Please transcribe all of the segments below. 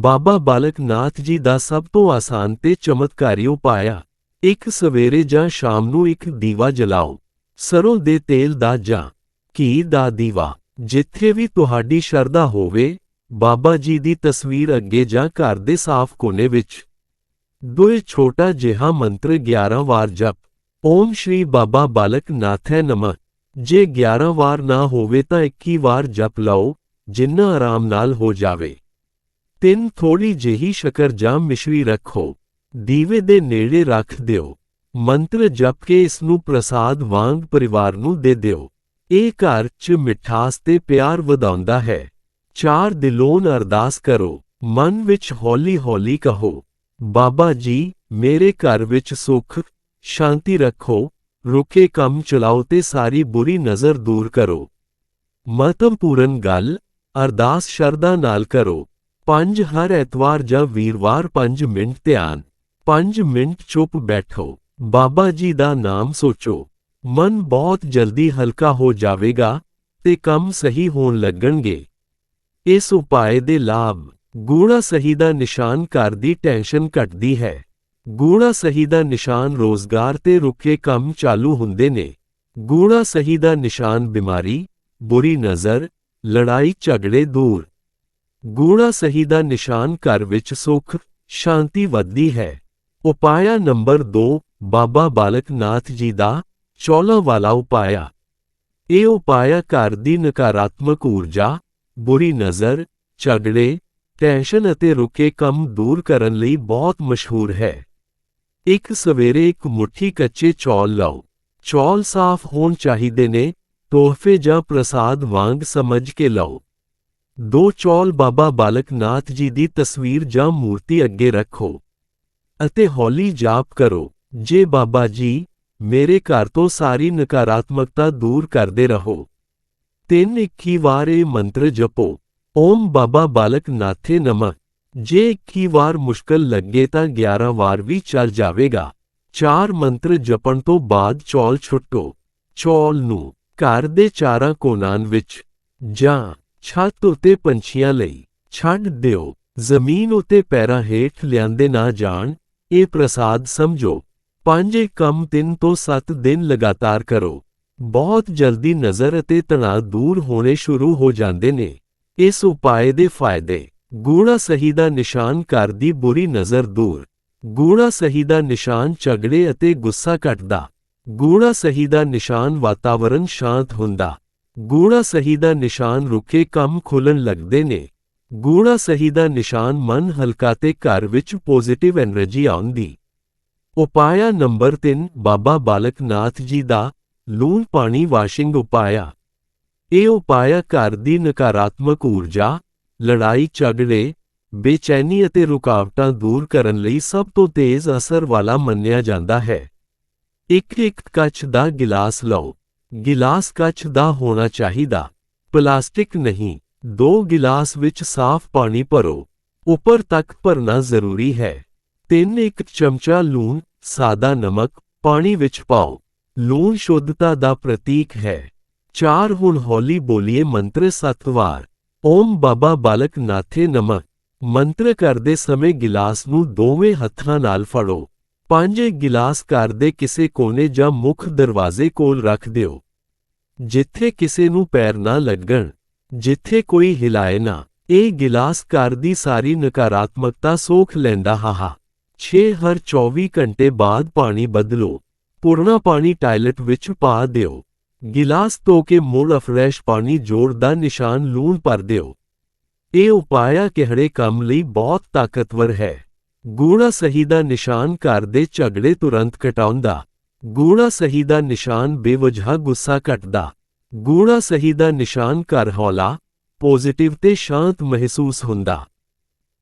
ਬਾਬਾ ਬਾਲਕ ਨਾਥ ਜੀ ਦਾ ਸਭ ਤੋਂ ਆਸਾਨ ਤੇ ਚਮਤਕਾਰੀ ਉਪਾਅ ਇੱਕ ਸਵੇਰੇ ਜਾਂ ਸ਼ਾਮ ਨੂੰ ਇੱਕ ਦੀਵਾ ਜਲਾਓ। ਸਰੋਂ ਦੇ ਤੇਲ ਦਾ ਜਾਂ ਘੀ ਦਾ ਦੀਵਾ, ਜਿੱਥੇ ਵੀ ਤੁਹਾਡੀ ਸ਼ਰਧਾ ਹੋਵੇ, ਬਾਬਾ ਜੀ ਦੀ ਤਸਵੀਰ ਅੱਗੇ ਜਾਂ ਘਰ ਦੇ ਸਾਫ਼ ਕੋਨੇ ਵਿੱਚ। ਦੋਏ ਛੋਟਾ ਜਿਹਾ ਮੰਤਰ 11 ਵਾਰ ਜਪ। ਓਮ ਸ਼੍ਰੀ ਬਾਬਾ ਬਾਲਕ ਨਾਥੈ ਨਮঃ। ਜੇ 11 ਵਾਰ ਨਾ ਹੋਵੇ ਤਾਂ 21 ਵਾਰ ਜਪ ਲਓ, ਜਿੰਨਾ ਆਰਾਮ ਨਾਲ ਹੋ ਜਾਵੇ। ਤਿੰਨ ਥੋੜੀ ਜਿਹੀ ਸ਼ਕਰ ਜਾਂ ਮਿਸ਼ਰੀ ਰੱਖੋ। ਦੀਵੇ ਦੇ ਨੇੜੇ ਰੱਖ ਦਿਓ। ਮੰਤਰ ਜਪ ਕੇ ਇਸ ਨੂੰ ਪ੍ਰਸਾਦ ਵਾਂਗ ਪਰਿਵਾਰ ਨੂੰ ਦੇ ਦਿਓ। ਇਹ ਘਰ 'ਚ ਮਿਠਾਸ ਤੇ ਪਿਆਰ ਵਧਾਉਂਦਾ ਹੈ। ਚਾਰ ਦਿਲੋਂ ਅਰਦਾਸ ਕਰੋ। ਮਨ ਵਿੱਚ ਹੌਲੀ-ਹੌਲੀ ਕਹੋ, ਬਾਬਾ ਜੀ, ਮੇਰੇ ਘਰ ਵਿੱਚ ਸੁੱਖ, ਸ਼ਾਂਤੀ ਰੱਖੋ। ਰੁਕੇ ਕੰਮ ਚਲਾਓ ਤੇ ਸਾਰੀ ਬੁਰੀ ਨਜ਼ਰ ਦੂਰ ਕਰੋ। ਮਹੱਤਵਪੂਰਨ ਗੱਲ, ਅਰਦਾਸ ਸ਼ਰਧਾ ਨਾਲ ਕਰੋ। ਪੰਜ ਹਰ ਐਤਵਾਰ ਜਾਂ ਵੀਰਵਾਰ 5 ਮਿੰਟ ਧਿਆਨ। 5 ਮਿੰਟ ਚੁੱਪ ਬੈਠੋ। ਬਾਬਾ ਜੀ ਦਾ ਨਾਮ ਸੋਚੋ। ਮਨ ਬਹੁਤ ਜਲਦੀ ਹਲਕਾ ਹੋ ਜਾਵੇਗਾ ਤੇ ਕੰਮ ਸਹੀ ਹੋਣ ਲੱਗਣਗੇ। ਇਸ ਉਪਾਏ ਦੇ ਲਾਭ, ਗੂੜਾ ਸਹੀ ਦਾ ਨਿਸ਼ਾਨ ਘਰ ਦੀ ਟੈਨਸ਼ਨ ਘਟਦੀ ਹੈ। ਗੂੜਾ ਸਹੀ ਦਾ ਨਿਸ਼ਾਨ ਰੋਜ਼ਗਾਰ ਤੇ ਰੁਕੇ ਕੰਮ ਚਾਲੂ ਹੁੰਦੇ ਨੇ। ਗੂੜਾ ਸਹੀ ਦਾ ਨਿਸ਼ਾਨ ਬਿਮਾਰੀ, ਬੁਰੀ ਨਜ਼ਰ, ਲੜਾਈ ਝਗੜੇ ਦੂਰ। ਗੂੜਾ ਸਹੀ ਦਾ ਨਿਸ਼ਾਨ ਘਰ ਵਿੱਚ ਸੁੱਖ, ਸ਼ਾਂਤੀ ਵੱਧਦੀ ਹੈ। ਉਪਾਇਆ ਨੰਬਰ 2 ਬਾਬਾ ਬਾਲਕ ਨਾਥ ਜੀ ਦਾ ਚੌਲਾ ਵਾਲਾ ਉਪਾਇਆ। ਇਹ ਉਪਾਇਆ ਘਰ ਦੀ ਨਕਾਰਾਤਮਕ ਊਰਜਾ, ਬੁਰੀ ਨਜ਼ਰ, ਝਗੜੇ ਟੈਨਸ਼ਨ ਅਤੇ ਰੁਕੇ ਕੰਮ ਦੂਰ ਕਰਨ ਲਈ ਬਹੁਤ ਮਸ਼ਹੂਰ ਹੈ। ਇੱਕ ਸਵੇਰੇ ਇੱਕ ਮੁਠੀ ਕੱਚੇ ਚੌਲ ਲਓ। ਚੌਲ ਸਾਫ਼ ਹੋਣ ਚਾਹੀਦੇ ਨੇ, ਤੋਹਫੇ ਜਾਂ ਪ੍ਰਸਾਦ ਵਾਂਗ ਸਮਝ ਕੇ ਲਓ। ਦੋ ਚੌਲ ਬਾਬਾ ਬਾਲਕ ਨਾਥ ਜੀ ਦੀ ਤਸਵੀਰ ਜਾਂ ਮੂਰਤੀ ਅੱਗੇ ਰੱਖੋ ਅਤੇ ਹੌਲੀ ਜਾਪ ਕਰੋ। ਜੇ ਬਾਬਾ ਜੀ ਮੇਰੇ ਘਰ ਤੋਂ ਸਾਰੀ ਨਕਾਰਾਤਮਕਤਾ ਦੂਰ ਕਰਦੇ ਰਹੋ, ਤਿੰਨ ਇੱਕੀ ਵਾਰ ਇਹ ਮੰਤਰ ਜਪੋ। ਓਮ ਬਾਬਾ ਬਾਲਕ ਨਾਥੇ ਨਮঃ। ਜੇ 21 ਵਾਰ ਮੁਸ਼ਕਲ ਲੱਗੇ ਤਾਂ 11 ਵਾਰ ਵੀ ਚੱਲ ਜਾਵੇਗਾ। ਚਾਰ ਮੰਤਰ ਜਪਣ ਤੋਂ ਬਾਅਦ ਚੌਲ ਛੁੱਟੋ। ਚੌਲ ਨੂੰ ਘਰ ਦੇ ਚਾਰਾਂ ਕੋਨਾਂ ਵਿੱਚ ਜਾਂ ਛੱਤ ਉੱਤੇ ਪੰਛੀਆਂ ਲਈ ਛੱਡ ਦਿਓ, ਜ਼ਮੀਨ ਉਤੇ ਪੈਰਾਂ ਹੇਠ ਲਿਆਂਦੇ ਨਾ ਜਾਣ, ਇਹ ਪ੍ਰਸਾਦ ਸਮਝੋ। ਪੰਜ ਕੰਮ ਤਿੰਨ ਤੋਂ 7 ਦਿਨ ਲਗਾਤਾਰ ਕਰੋ। ਬਹੁਤ ਜਲਦੀ ਨਜ਼ਰ ਅਤੇ ਤਣਾਅ ਦੂਰ ਹੋਣੇ ਸ਼ੁਰੂ ਹੋ ਜਾਂਦੇ ਨੇ। ਇਸ ਉਪਾਏ ਦੇ ਫਾਇਦੇ, ਗੂੜਾ ਸਹੀ ਦਾ ਨਿਸ਼ਾਨ ਘਰ ਦੀ ਬੁਰੀ ਨਜ਼ਰ ਦੂਰ। ਗੂੜਾ ਸਹੀ ਦਾ ਨਿਸ਼ਾਨ ਝਗੜੇ ਅਤੇ ਗੁੱਸਾ ਘਟਦਾ। ਗੂੜਾ ਸਹੀ ਦਾ ਨਿਸ਼ਾਨ ਵਾਤਾਵਰਣ ਸ਼ਾਂਤ ਹੁੰਦਾ। ਗੂੜਾ ਸਹੀ ਦਾ ਨਿਸ਼ਾਨ ਰੁਕੇ ਕੰਮ ਖੁੱਲਣ ਲੱਗਦੇ ਨੇ। ਗੂੜਾ ਸਹੀ ਦਾ ਨਿਸ਼ਾਨ ਮਨ ਹਲਕਾ ਤੇ ਘਰ ਵਿੱਚ ਪੋਜ਼ਿਟਿਵ એનર્ਜੀ ਆਉਂਦੀ। ਉਪਾਇਆ ਨੰਬਰ 3 ਬਾਬਾ ਬਾਲਕ ਨਾਥ ਜੀ ਦਾ ਲੂਣ ਪਾਣੀ ਵਾਸ਼ਿੰਗ ਉਪਾਇਆ। ਇਹ ਉਪਾਇਆ ਘਰ ਦੀ ਨਕਾਰਾਤਮਕ ਊਰਜਾ, ਲੜਾਈ ਝਗੜੇ, ਬੇਚੈਨੀ ਅਤੇ ਰੁਕਾਵਟਾਂ ਦੂਰ ਕਰਨ ਲਈ ਸਭ ਤੋਂ ਤੇਜ਼ ਅਸਰ ਵਾਲਾ ਮੰਨਿਆ ਜਾਂਦਾ ਹੈ। ਇੱਕ ਇੱਕ ਕੱਚ ਦਾ ਗਿਲਾਸ ਲਓ। ਗਿਲਾਸ ਕੱਚ ਦਾ ਹੋਣਾ ਚਾਹੀਦਾ। ਪਲਾਸਟਿਕ ਨਹੀਂ, ਦੋ ਗਿਲਾਸ ਵਿੱਚ ਸਾਫ਼ ਪਾਣੀ ਭਰੋ। ਉੱਪਰ ਤੱਕ ਭਰਨਾ ਜ਼ਰੂਰੀ ਹੈ। ਤਿੰਨ ਇੱਕ ਚਮਚਾ ਲੂਣ, ਸਾਦਾ ਨਮਕ, ਪਾਣੀ ਵਿੱਚ ਪਾਓ। ਲੂਣ ਸ਼ੁੱਧਤਾ ਦਾ ਪ੍ਰਤੀਕ ਹੈ। ਚਾਰ ਹੁਣ ਹੌਲੀ ਬੋਲੀਏ ਮੰਤਰ ਸੱਤ ਵਾਰ। ਓਮ ਬਾਬਾ ਬਾਲਕ ਨਾਥੇ ਨਮਕ ਮੰਤਰ ਕਰਦੇ ਸਮੇਂ ਗਿਲਾਸ ਨੂੰ ਦੋਵੇਂ ਹੱਥਾਂ ਨਾਲ ਫੜੋ। ਪੰਜ ਗਿਲਾਸ ਘਰ ਦੇ ਕਿਸੇ ਕੋਨੇ ਜਾਂ ਮੁੱਖ ਦਰਵਾਜ਼ੇ ਕੋਲ ਰੱਖ ਦਿਓ। ਜਿੱਥੇ ਕਿਸੇ ਨੂੰ ਪੈਰ ਨਾ ਲੱਗਣ, ਜਿੱਥੇ ਕੋਈ ਹਿਲਾਏ ਨਾ। ਇਹ ਗਿਲਾਸ ਘਰ ਦੀ ਸਾਰੀ ਨਕਾਰਾਤਮਕਤਾ ਸੋਖ ਲੈਂਦਾ, ਹਾਹਾ 6 ਹਰ 24 ਘੰਟੇ ਬਾਅਦ ਪਾਣੀ ਬਦਲੋ, ਪੁਰਾਣਾ ਪਾਣੀ ਟਾਇਲਟ ਵਿੱਚ ਪਾ ਦਿਓ। ਗਿਲਾਸ ਧੋ ਕੇ ਮੁੜ ਫਰੈਸ਼ ਪਾਣੀ ਜੋੜ ਦਾ ਨਿਸ਼ਾਨ ਲੂਣ ਭਰ ਦਿਓ। ਇਹ ਉਪਾਇਆ ਕਿਹੜੇ ਕੰਮ ਲਈ ਬਹੁਤ ਤਾਕਤਵਰ ਹੈ। ਗੂੜਾ ਸਹੀ ਦਾ ਨਿਸ਼ਾਨ ਘਰ ਦੇ ਝਗੜੇ ਤੁਰੰਤ ਘਟਾਉਂਦਾ। ਗੂੜਾ ਸਹੀ ਦਾ ਨਿਸ਼ਾਨ ਬੇਵਜ੍ਹਾ ਗੁੱਸਾ ਘਟਦਾ। ਗੂੜਾ ਸਹੀ ਦਾ ਨਿਸ਼ਾਨ ਘਰ ਹੌਲਾ, ਪੋਜ਼ਿਟਿਵ ਤੇ ਸ਼ਾਂਤ ਮਹਿਸੂਸ ਹੁੰਦਾ।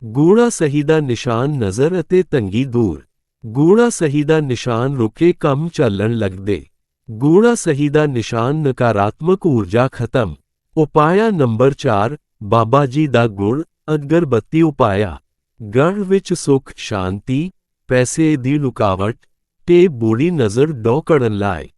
ਗੂੜਾ ਸਹੀ ਦਾ ਨਿਸ਼ਾਨ ਨਜ਼ਰ ਅਤੇ ਤੰਗੀ ਦੂਰ। ਗੂੜਾ ਸਹੀ ਦਾ ਨਿਸ਼ਾਨ ਰੁਕੇ ਕੰਮ ਚੱਲਣ ਲੱਗਦੇ। ਗੂੜਾ ਸਹੀ ਦਾ ਨਿਸ਼ਾਨ ਨਕਾਰਾਤਮਕ ਊਰਜਾ ਖਤਮ। ਉਪਾਇਆ ਨੰਬਰ 4 ਬਾਬਾ ਜੀ ਦਾ ਗੁਣ ਅਗਰਬੱਤੀ ਉਪਾਇਆ। ਗੜ ਵਿੱਚ ਸੁਖ, ਸ਼ਾਂਤੀ, ਪੈਸੇ ਦੀ ਲੁਕਾਵਟ ਤੇ ਬੁਰੀ ਨਜ਼ਰ ਡੋਕੜਨ ਲਾਏ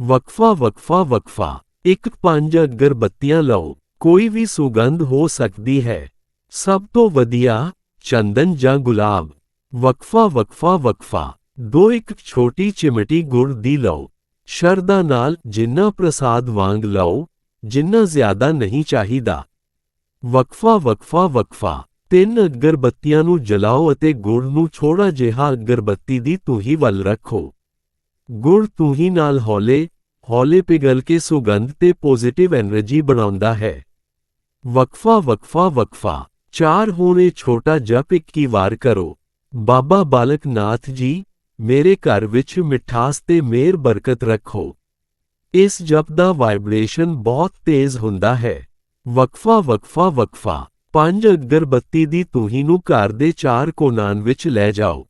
ਵਕਫਾ ਵਕਫਾ ਵਕਫਾ, ਇੱਕ ਪੰਜ ਅਗਰਬੱਤੀਆਂ ਲਓ, ਕੋਈ ਵੀ ਸੁਗੰਧ ਹੋ ਸਕਦੀ ਹੈ। ਸਭ ਤੋਂ ਵਧੀਆ ਚੰਦਨ ਜਾਂ ਗੁਲਾਬ। ਵਕਫਾ ਵਕਫਾ ਵਕਫਾ, ਦੋ ਇੱਕ ਛੋਟੀ ਚਿਮਟੀ ਗੁੜ ਦੀ ਲਓ। ਸ਼ਰਧਾ ਨਾਲ ਜਿੰਨਾ ਪ੍ਰਸਾਦ ਵਾਂਗ ਲਓ, ਜਿੰਨਾ ਜ਼ਿਆਦਾ ਨਹੀਂ ਚਾਹੀਦਾ। ਵਕਫਾ ਵਕਫਾ ਵਕਫਾ ਤਿੰਨ ਅਗਰਬੱਤੀਆਂ ਨੂੰ ਜਲਾਓ ਅਤੇ ਗੁੜ ਨੂੰ ਛੋੜਾ ਜਿਹਾ ਅਗਰਬੱਤੀ ਦੀ ਤੂਹੀ ਵੱਲ ਰੱਖੋ। ਗੁੜ ਤੂਹੀ ਨਾਲ ਹੌਲੇ ਹੌਲੇ ਪਿਘਲ ਕੇ ਸੁਗੰਧ ਤੇ ਪੋਜ਼ਿਟਿਵ એનર્ਜੀ ਬਣਾਉਂਦਾ ਹੈ। ਵਕਫਾ ਵਕਫਾ ਵਕਫਾ, ਚਾਰ ਹੋਣੇ ਛੋਟਾ ਜਪ ਇੱਕੀ ਵਾਰ ਕਰੋ। ਬਾਬਾ ਬਾਲਕ ਨਾਥ ਜੀ, ਮੇਰੇ ਘਰ ਵਿੱਚ ਮਿਠਾਸ ਤੇ ਮੇਰ ਬਰਕਤ ਰੱਖੋ। ਇਸ ਜਪ ਦਾ ਵਾਈਬ੍ਰੇਸ਼ਨ ਬਹੁਤ ਤੇਜ਼ ਹੁੰਦਾ ਹੈ। ਵਕਫਾ ਵਕਫਾ ਵਕਫਾ ਪੰਜ ਅਗਰਬੱਤੀ ਦੀ ਤੂਹੀ ਨੂੰ ਘਰ ਦੇ ਚਾਰ ਕੋਨਾਨ ਵਿੱਚ ਲੈ ਜਾਓ।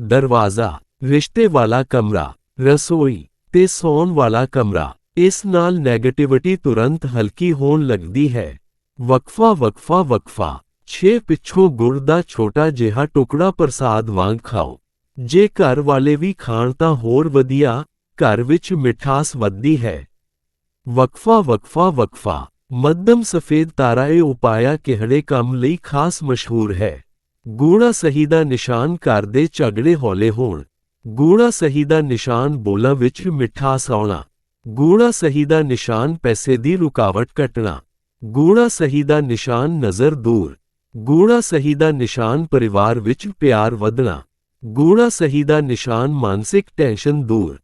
ਦਰਵਾਜ਼ਾ, ਰਿਸ਼ਤੇ ਵਾਲਾ ਕਮਰਾ, ਰਸੋਈ ਤੇ ਸੌਣ ਵਾਲਾ ਕਮਰਾ, ਇਸ ਨਾਲ 네ਗੇਟਿਵਿਟੀ ਤੁਰੰਤ ਹਲਕੀ ਹੋਣ ਲੱਗਦੀ ਹੈ। ਵਕਫਾ ਵਕਫਾ ਵਕਫਾ, ਛੇ ਪਿੱਛੋਂ ਗੁੜ ਦਾ ਛੋਟਾ ਜਿਹਾ ਟੁਕੜਾ ਪ੍ਰਸਾਦ ਵਾਂਗ ਖਾਓ। ਜੇ ਘਰ ਵਾਲੇ ਵੀ ਖਾਣ ਤਾਂ ਹੋਰ ਵਧੀਆ, ਘਰ ਵਿੱਚ ਮਿਠਾਸ ਵੱਧਦੀ ਹੈ। ਵਕਫਾ ਵਕਫਾ ਵਕਫਾ ਮੱਧਮ ਸਫੇਦ ਤਾਰਾ ਇਹ ਉਪਾਇਆ ਕਿਹੜੇ ਕੰਮ ਲਈ ਖਾਸ ਮਸ਼ਹੂਰ ਹੈ? ਗੂੜਾ ਸਹੀ ਦਾ ਨਿਸ਼ਾਨ ਘਰ ਦੇ ਝਗੜੇ ਹੌਲੇ ਹੋਣ। ਗੂੜਾ ਸਹੀ ਦਾ ਨਿਸ਼ਾਨ ਬੋਲਾਂ ਵਿੱਚ ਮਿਠਾਸ ਆਉਣਾ। ਗੂੜਾ ਸਹੀ ਦਾ ਨਿਸ਼ਾਨ ਪੈਸੇ ਦੀ ਰੁਕਾਵਟ ਕੱਟਣਾ ਗੂੜਾ ਸਹੀ ਦਾ ਨਿਸ਼ਾਨ ਨਜ਼ਰ ਦੂਰ। ਗੂੜਾ ਸਹੀ ਦਾ ਨਿਸ਼ਾਨ ਪਰਿਵਾਰ ਵਿੱਚ ਪਿਆਰ ਵਧਣਾ। ਗੂੜਾ ਸਹੀ ਦਾ ਨਿਸ਼ਾਨ ਮਾਨਸਿਕ ਟੈਨਸ਼ਨ ਦੂਰ।